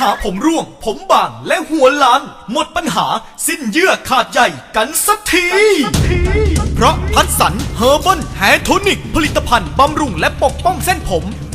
หาผมร่วง ผมบางและหัวล้าน หมดปัญหาสิ้นเยื่อขาดใยกันสักที เพราะพัดสันเฮอร์บอนแฮโทนิก ผลิตภัณฑ์บำรุงและปกป้องเส้นผม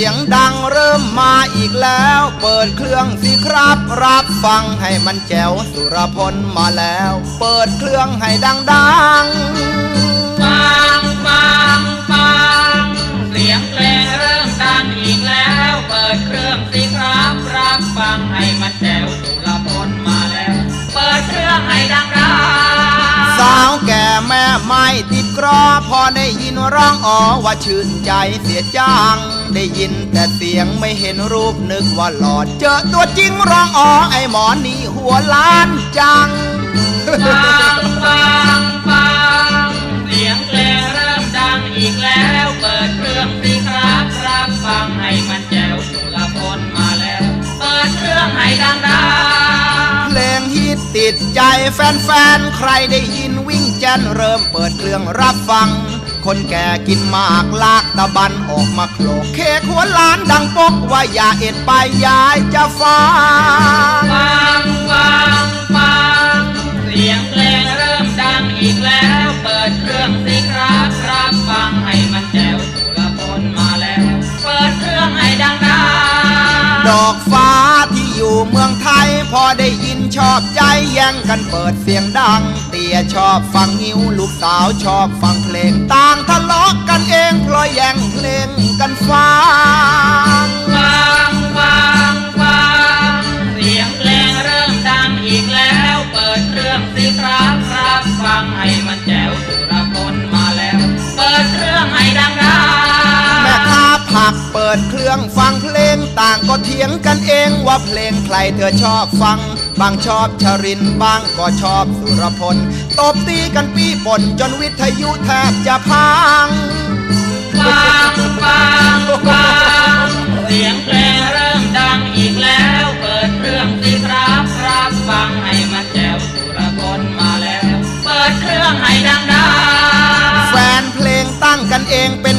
สียงดังเริ่มมาอีกแล้ว เปิดเครื่องสิครับ รับฟังให้มันแจ๋วสุรพลมาแล้ว เปิดเครื่องให้ดังดังฟังฟังฟังเสียงเพลงเริ่มดังอีกแล้ว เปิดเครื่องสิครับ รับฟังให้มันแจ๋วสุรพลมาแล้ว เปิดเครื่องให้ดังดังสาวแก่แม่ไม่ติดกรอพอได้ยินร้องอ๋อว่าชื่นใจเสียจัง ได้ยินแต่เสียงไม่เห็นรูปนึกว่าหลอด เจอตัวจริงร้องอ๋อไอหมอนี่หัวล้านจังฟังฟังฟังเสียงเพลงเริ่มดังอีกแล้วเปิดเครื่องสิครับรับฟังให้มันแจ๋วสุรพลมาแล้ว เปิดเครื่องให้ดังดังเพลงฮิตติดใจแฟนๆใครได้ยินวิ่งแจนเริ่มเปิดเครื่องรับฟัง คนแก่กินหมากลากตะบันออกมาโคลกเคกหัวล้านดังปกว่าอย่าเอ็ดไปยายจะฟังฟังฟังฟังเสียงเพลงเริ่มดังอีกแล้ว เปิดเครื่องสิครับรับฟังให้มันแจ๋วสุรพลมาแล้ว เปิดเครื่องให้ดังดังดอกฟ้าที่อยู่เมืองไทย พอได้ยินชอบใจแย่งกันเปิดเสียงดังเตี ยชอบฟังงิ้วลูกสาวชอบฟังเพลง ต่างทะเลาะกันเองเพราะแย่งเพลงกันฟังฟังฟังฟังเสียงเพลงเริ่มดังอีกแล้ว เปิดเครื่องสิครับรับฟังให้มันแจ๋วสุรพลมาแล้ว เปิดเครื่องให้ดังดังแม่ค้าผักเปิดเครื่องฟังเพลงต่างก็เถียงกันเองว่าเพลงใครเธอชอบฟัง บางชอบชรินบางก็ชอบสุรพล ตบตีกันปีป่นจนวิทยุแทบจะพัง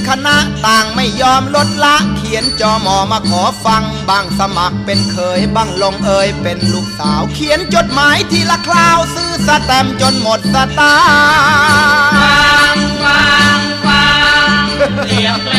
คณะต่างไม่ยอมลดละ เขียนจอมอมาขอฟังบางสมัครเป็นเคยบางลงเอยเป็นลูกสาว เขียนจดหมายทีละคราวซื้อสแตมจนหมดสตางค์ฟังฟังฟังเรียง